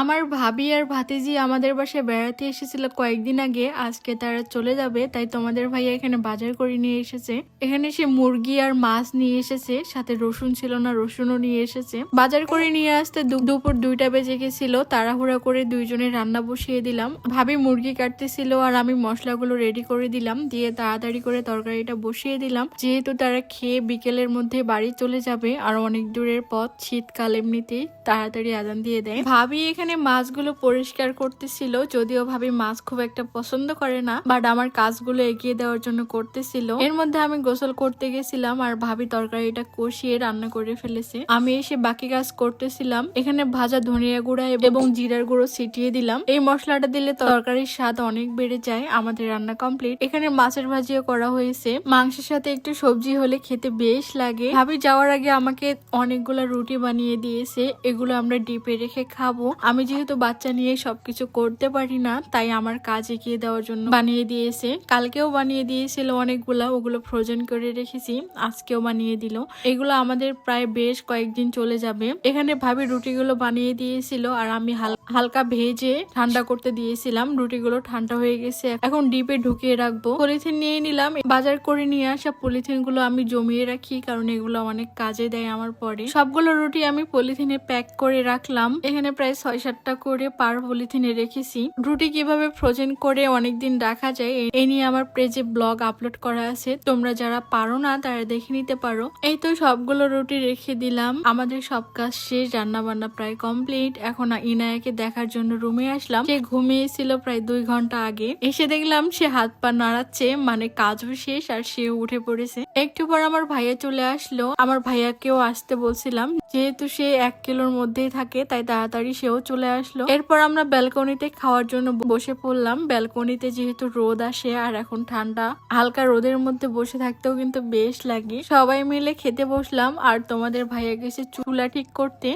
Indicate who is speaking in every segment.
Speaker 1: আমার ভাবি আর ভাতিজি আমাদের বাসায় বেড়াতে এসেছিল কয়েকদিন আগে। আজকে তারা চলে যাবে, তাই তোমাদের ভাইয়া এখানে বাজার করে নিয়ে এসেছে। এখানে সে মুরগি আর মাছ নিয়ে এসেছে, সাথে রসুন ছিল না, রসুনও নিয়ে এসেছে। বাজার করে নিয়ে আসতে দুপুর দুইটা বেজে গেছিল, তাড়াহুড়া করে দুইজনে রান্না বসিয়ে দিলাম। ভাবি মুরগি কাটতেছিল আর আমি মশলাগুলো রেডি করে দিলাম, দিয়ে তাড়াতাড়ি করে তরকারিটা বসিয়ে দিলাম। যেহেতু তারা খেয়ে বিকেলের মধ্যে বাড়ি চলে যাবে, আর অনেক দূরের পথ, শীতকাল এমনিতেই, তাড়াতাড়ি আদান দিয়ে দেয়। ভাবি এখানে মাছগুলো পরিষ্কার করতেছিল, যদিও ভাবি মাছ খুব একটা পছন্দ করে না বাট আমার কাজগুলো এগিয়ে দেওয়ার জন্য করতেছিল। এর মধ্যে আমি গোসল করতে গেছিলাম আর ভাবি তরকারিটা কষিয়ে রান্না করে ফেলেছে। আমি এসে বাকি কাজ করতেছিলাম। এখানে ভাজা ধনিয়া গুঁড়া এবং জিরার গুঁড়ো ছিটিয়ে দিলাম। এই মশলাটা দিলে তরকারির স্বাদ অনেক বেড়ে যায়, আমাদের রান্না কমপ্লিট এখানে মাছের ভাজিও করা হয়েছে। মাংসের সাথে একটু সবজি হলে খেতে বেশ লাগে। ভাবি যাওয়ার আগে আমাকে অনেকগুলা রুটি বানিয়ে দিয়েছে। এগুলো আমরা ডিপে রেখে খাব। আমি যেহেতু বাচ্চা নিয়ে সবকিছু করতে পারি না, তাই আমার কাজ এগিয়ে দেওয়ার জন্য বানিয়ে দিয়েছে। কালকেও বানিয়ে দিয়েছিল অনেকগুলা, ওগুলো ফ্রোজেন করে রেখেছি, আজকেও বানিয়ে দিল। এগুলো আমাদের প্রায় বেশ কয়েকদিন চলে যাবে। এখানে ভাবি রুটিগুলো বানিয়ে দিয়েছিল আর আমি হাল- হালকা ভেজে ঠান্ডা করতে দিয়েছিলাম। রুটিগুলো ঠান্ডা হয়ে গেছে, এখন ডিপে ঢুকিয়ে রাখব। পলিথিন নিয়ে নিলাম, বাজার করে নিয়ে আসা পলিথিনগুলো আমি জমিয়ে রাখি, কারণ এগুলো অনেক কাজে দেয় আমার পরে। সবগুলো রুটি আমি পলিথিনে প্যাক করে রাখলাম। এখানে প্রায় সাতটা করে পার পলিথিনে রেখেছি। রুটি কীভাবে ফ্রোজেন করে অনেকদিন রাখা যায়, এ- নিয়ে আমার পেজে ব্লগ আপলোড করা আছে। তোমরা যারা পারো না, তারা দেখে নিতে পারো। এই তো সবগুলো রুটি রেখে দিলাম। আমাদের সব কাজ শেষ রান্না বান্না প্রায় কমপ্লিট। এখন ইনায়াকে দেখার জন্য রুমে আসলাম। সে ঘুমিয়েছিল প্রায় দুই ঘণ্টা আগে। এসে দেখলাম সে হাত পা নাড়াচ্ছে মানে কাজও শেষ আর সেও উঠে পড়েছে। একটু পর আমার ভাইয়া চলে আসলো। আমার ভাইয়াকেও আসতে বলছিলাম। যেহেতু সে এক কিলোর মধ্যেই থাকে, তাই তাড়াতাড়ি সেও চলে আসলো। এরপর আমরা ব্যালকনিতে খাওয়ার জন্য বসে পড়লাম। ব্যালকনিতে যেহেতু রোদ আসে আর এখন ঠান্ডা, হালকা রোদের মধ্যে বসে থাকতেও কিন্তু বেশ লাগে। সবাই মিলে খেতে বসলাম। আর তোমাদের ভাইয়া গেছে চুলা ঠিক করতে।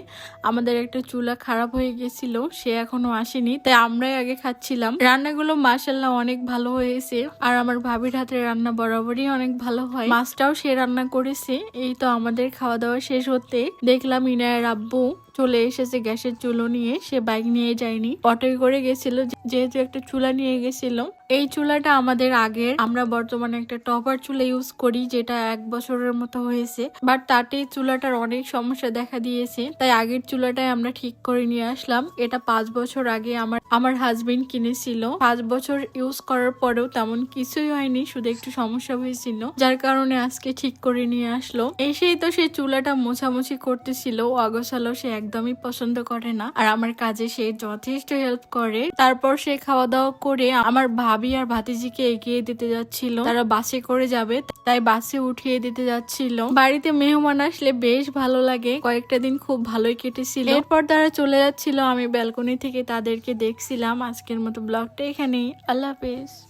Speaker 1: আমাদের একটা চুলা খারাপ হয়ে গেছিল, সে এখনও আসেনি, তাই আমরাই আগে খাচ্ছিলাম। রান্নাগুলো মাসাল্লাহ অনেক ভালো হয়েছে। আর আমার ভাবির হাতের রান্না বরাবরই অনেক ভালো হয়। মাছটাও সে রান্না করেছে। এই তো আমাদের খাওয়া দাওয়া শেষ হতে দেখলাম ইনায়ের আব্বু চলে এসেছে গ্যাসের চুলো নিয়ে। সে বাইক নিয়ে যায়নি। অটোয় করে গেছিল যেহেতু একটা চুলা নিয়ে গেছিল। এই চুলাটা আমাদের আগের। আমরা বর্তমানে একটা টপার চুলা ইউজ করি, যেটা এক বছরের মতো হয়েছে। বাট তাতে চুলাটার অনেক সমস্যা দেখা দিয়েছে। তাই আগের চুলাটাই আমরা ঠিক করে নিয়ে আসলাম। এটা পাঁচ বছর আগে আমার আমার হাজবেন্ড কিনেছিল। পাঁচ বছর ইউজ করার পরেও তেমন কিছুই হয়নি। শুধু একটু সমস্যা হয়েছিল। যার কারণে আজকে ঠিক করে নিয়ে আসলো। এসেই তো সে চুলাটা মোছামুছি করতেছিল। অগোছালো সে একদমই পছন্দ করে না। আর আমার কাজে সে যথেষ্ট হেল্প করে। তারপর সে খাওয়া দাওয়া করে আমার ভাবি আর ভাতিজিকে এগিয়ে দিতে যাচ্ছিল। তারা বাসে করে যাবে, তাই বাসে উঠিয়ে দিতে যাচ্ছিল। বাড়িতে মেহমান আসলে বেশ ভালো লাগে। কয়েকটা দিন খুব ভালোই কেটেছিল। এরপর তারা চলে যাচ্ছিল। আমি ব্যালকনি থেকে তাদেরকে দেখছিলাম। আজকের মতো ব্লগটা এখানেই। আল্লাহ হাফেজ।